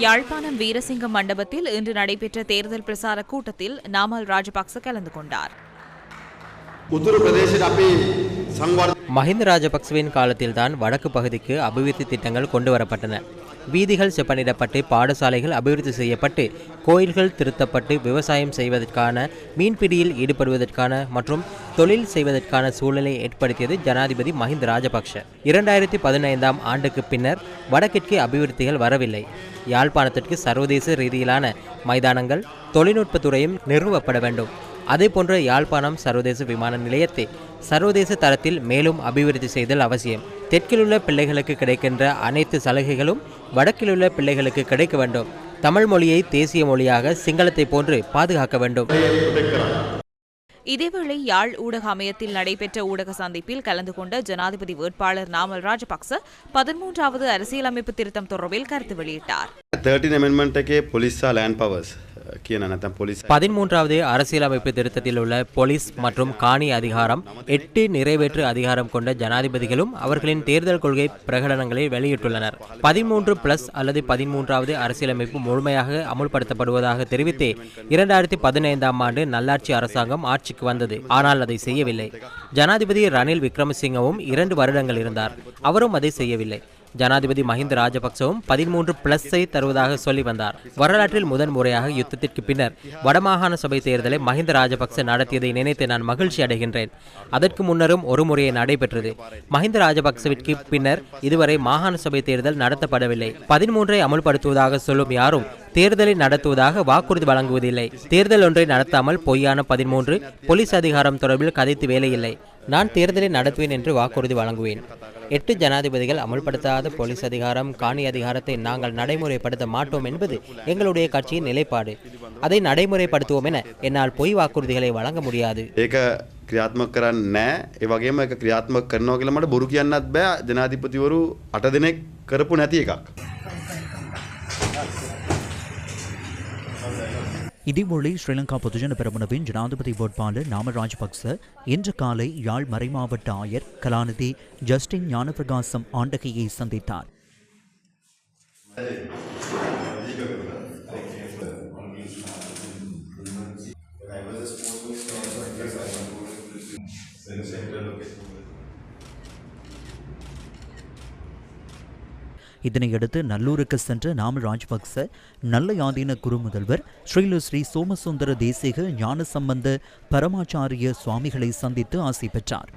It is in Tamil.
யாழ்ப்பாணம் வீரசிங்கம் மண்டபத்தில் இன்று நடைபெற்ற தேர்தல் பிரசார கூட்டத்தில் நாமல் ராஜபக்ச கலந்து கொண்டார். மஹிந்த ராஜபக்சவின் காலத்தில்தான் வடக்கு பகுதிக்கு அபிவிருத்தி திட்டங்கள் கொண்டு வரப்பட்டன வீதிகள் செப்பனிடப்பட்டு பாடசாலைகள் அபிவிருத்தி செய்யப்பட்டு கோயில்கள் திருத்தப்பட்டு விவசாயம் செய்வதற்கான மீன்பிடியில் ஈடுபடுவதற்கான மற்றும் தொழில் செய்வதற்கான சூழலை ஏற்படுத்தியது ஜனாதிபதி மஹிந்த ராஜபக்ஷ. இரண்டாயிரத்தி பதினைந்தாம் ஆண்டுக்கு பின்னர் வடக்கிற்கு அபிவிருத்திகள் வரவில்லை. யாழ்ப்பாணத்திற்கு சர்வதேச ரீதியிலான மைதானங்கள் தொழில்நுட்பத்துறையும் நிறுவப்பட வேண்டும். அதேபோன்ற யாழ்ப்பாணம் சர்வதேச விமான நிலையத்தை சர்வதேச தரத்தில் மேலும் அபிவிருத்தி செய்தல் அவசியம். தெற்கிலுள்ள பிள்ளைகளுக்கு கிடைக்கின்ற அனைத்து சலுகைகளும் வடக்கிலுள்ள பிள்ளைகளுக்கு கிடைக்க வேண்டும். தமிழ் மொழியை தேசிய மொழியாக சிங்களத்தை போன்று பாதுகாக்க வேண்டும். இதேவேளை யாழ் ஊடக அமையத்தில் நடைபெற்ற ஊடக சந்திப்பில் கலந்து கொண்ட ஜனாதிபதி வேட்பாளர் நாமல் ராஜபக்ச பதிமூன்றாவது அரசியலமைப்பு திருத்தம் தொடர்பில் கருத்து வெளியிட்டார். தேர்ட்டின் அமெண்ட்மெண்ட்டுக்கே போலீஸா லேண்ட் பவர்ஸ் பதிமூன்றாவது அரசியலமைப்பு திருத்தத்தில் உள்ள போலீஸ் மற்றும் காணி அதிகாரம் எட்டு நிறைவேற்று அதிகாரம் கொண்ட ஜனாதிபதிகளும் அவர்களின் தேர்தல் கொள்கை பிரகடனங்களை வெளியிட்டுள்ளனர். பதிமூன்று பிளஸ் அல்லது பதிமூன்றாவது அரசியலமைப்பு முழுமையாக அமுல்படுத்தப்படுவதாக தெரிவித்தே இரண்டாயிரத்தி பதினைந்தாம் ஆண்டு நல்லாட்சி அரசாங்கம் ஆட்சிக்கு வந்தது. ஆனால் அதை செய்யவில்லை. ஜனாதிபதி ரணில் விக்ரமசிங்கவும் இரண்டு வருடங்கள் இருந்தார். அவரும் அதை செய்யவில்லை. ஜனாதிபதி மஹிந்த ராஜபக்சவும் பதிமூன்று பிளஸை தருவதாக சொல்லி வந்தார். வரலாற்றில் முதன் முறையாக யுத்தத்திற்கு பின்னர் வடமாகாண சபை தேர்தலை மஹிந்த ராஜபக்ச நடத்தியதை நினைத்து நான் மகிழ்ச்சி அடைகின்றேன். அதற்கு முன்னரும் ஒரு முறையை நடைபெற்றது. மஹிந்த ராஜபக்சவிற்கு பின்னர் இதுவரை மாகாண சபை தேர்தல் நடத்தப்படவில்லை. பதிமூன்றை அமுல்படுத்துவதாக சொல்லும் யாரும் தேர்தலை நடத்துவதாக வாக்குறுதி வழங்குவதில்லை. தேர்தல் ஒன்றை நடத்தாமல் பொய்யான பதிமூன்று போலீஸ் அதிகாரம் தொடர்பில் கதைத்து வேலையில்லை. நான் தேர்தலை நடத்துவேன் என்று வாக்குறுதி வழங்குவேன். எட்டு ஜனாதிபதிகள் அமுல்படுத்தாத போலீஸ் அதிகாரம் காணி அதிகாரத்தை நாங்கள் நடைமுறைப்படுத்த மாட்டோம் என்பது எங்களுடைய கட்சியின் நிலைப்பாடு அதை நடைமுறைப்படுத்துவோம் என என்னால் பொய் வாக்குறுதிகளை வழங்க முடியாது ඒක ක්‍රියාත්මක කරන්න නෑ ඒ වගේම එක ක්‍රියාත්මක කරනවා කියලා මට බොරු කියන්නත් බෑ ජනාධිපතිවරු අට දෙනෙක් කරපු නැති එකක්. இதேவேளை ஸ்ரீலங்கா பொதுஜன பெரமுனவின் ஜனாதிபதி வேட்பாளர் நாம ராஜபக்ச இன்று காலை யாழ் மறைமாவட்ட ஆயர் கலாநிதி ஜஸ்டின் ஞானபிரகாசம் ஆண்டகையை சந்தித்தார். இதனையடுத்து நல்லூருக்கு சென்ற நாம ராஜபக்ச நல்ல யாதீன குரு முதல்வர் ஸ்ரீல ஸ்ரீ சோமசுந்தர தேசிக ஞான சம்பந்த பரமாச்சாரிய சுவாமிகளை சந்தித்து ஆசை பெற்றார்.